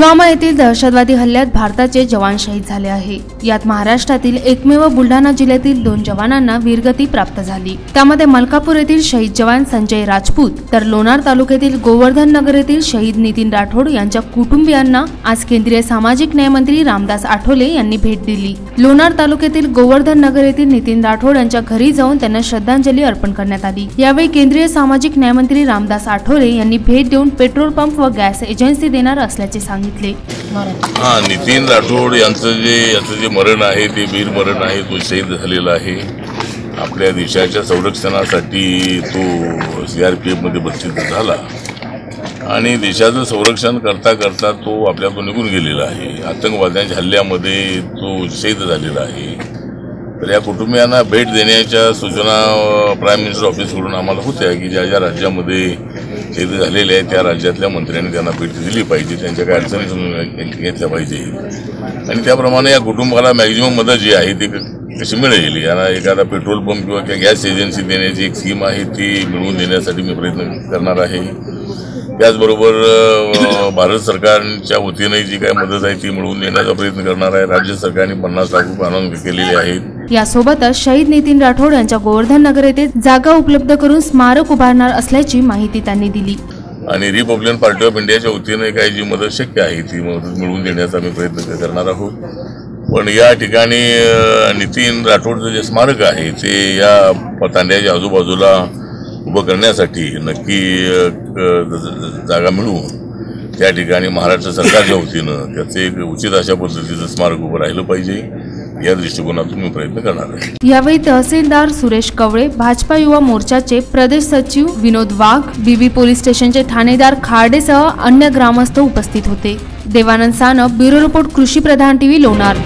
पुलवामा येथील दहशतवादी हल्ल्यात भारताचे जवान शहीद झाले आहे. यात महाराष्ट्रातील एकमेव बुलढाणा जिल्ह्यातील दोन जवानांना वीरगती प्राप्त झाली. त्यामध्ये मलकापूर येथील शहीद जवान संजय राजपूत तर लोणार तालुक्यातील गोवर्धन नगर येथील शहीद नितीन राठोड यांच्या कुटुंबियांना आज केंद्रीय सामाजिक न्याय मंत्री रामदास आठवले यांनी भेट दिली. लोणार तालुक्यातील गोवर्धन नगर येथील नितीन राठोड यांच्या घरी जाऊन त्यांना श्रद्धांजली अर्पण करण्यात आली. यावेळी केंद्रीय सामाजिक न्याय मंत्री रामदास आठवले यांनी भेट देऊन पेट्रोल पंप व गॅस एजन्सी देणार असल्याचे सांगितले. हा नितीन राठोड यांचं जे याचं जे मरण आहे ते वीर मरण आहे तो शहीद झालेला आहे. आपल्या देशाच्या संरक्षणासाठी तो सी आर पी एफमध्ये बक्षीस झाला. आणि देशाचं संरक्षण करता करता तो आपल्यातून निघून गेलेला आहे. आतंकवाद्यांच्या हल्ल्यामध्ये तो शहीद झालेला आहे. तर या कुटुंबियांना भेट देण्याच्या सूचना प्राईम मिनिस्टर ऑफिसकडून आम्हाला होत्या की ज्या ज्या राज्यामध्ये शहीद झालेले आहेत त्या राज्यातल्या मंत्र्यांनी त्यांना भेट दिली पाहिजे. त्यांच्या काही अडचणी समजून घेतल्या पाहिजे. आणि त्याप्रमाणे या कुटुंबाला मॅक्झिमम मदत जी आहे ती क- कशी मिळेल? यांना एखादा पेट्रोल पंप किंवा गॅस एजन्सी देण्याची एक स्कीम आहे ती मिळवून देण्यासाठी मी प्रयत्न करणार आहे. त्याचबरोबर भारत सरकारच्या वतीने जी काही मदत आहे ती मिळवून देण्याचा प्रयत्न करणार आहे. राज्य सरकारने पन्नास लाख रुपये आणून केलेले आहेत. यासोबतच शहीद नितीन राठोड यांच्या गोवर्धन नगर येथे जागा उपलब्ध करून स्मारक उभारणार असल्याची माहिती त्यांनी दिली. आणि रिपब्लिकन पार्टी ऑफ इंडियाच्या वतीने काही जी मदत शक्य आहे ती मदत मिळवून देण्याचा आम्ही प्रयत्न करणार आहोत. पण या ठिकाणी नितीन राठोडचं जे स्मारक आहे ते या तांड्याच्या आजूबाजूला उभं करण्यासाठी नक्की जागा मिळवून त्या ठिकाणी महाराष्ट्र सरकारच्या वतीनं त्याचं एक उचित अशा पद्धतीचं स्मारक उभं राहिलं पाहिजे या दृष्टिकोनातून मी प्रयत्न करणार आहे. यावेळी तहसीलदार सुरेश कवळे भाजपा युवा मोर्चाचे प्रदेश सचिव विनोद वाघ बीबी पोलीस स्टेशनचे ठाणेदार खार्डेसह अन्य ग्रामस्थ उपस्थित होते. देवानंद सानप ब्युरो रिपोर्ट कृषी प्रधान टीव्ही लोणार.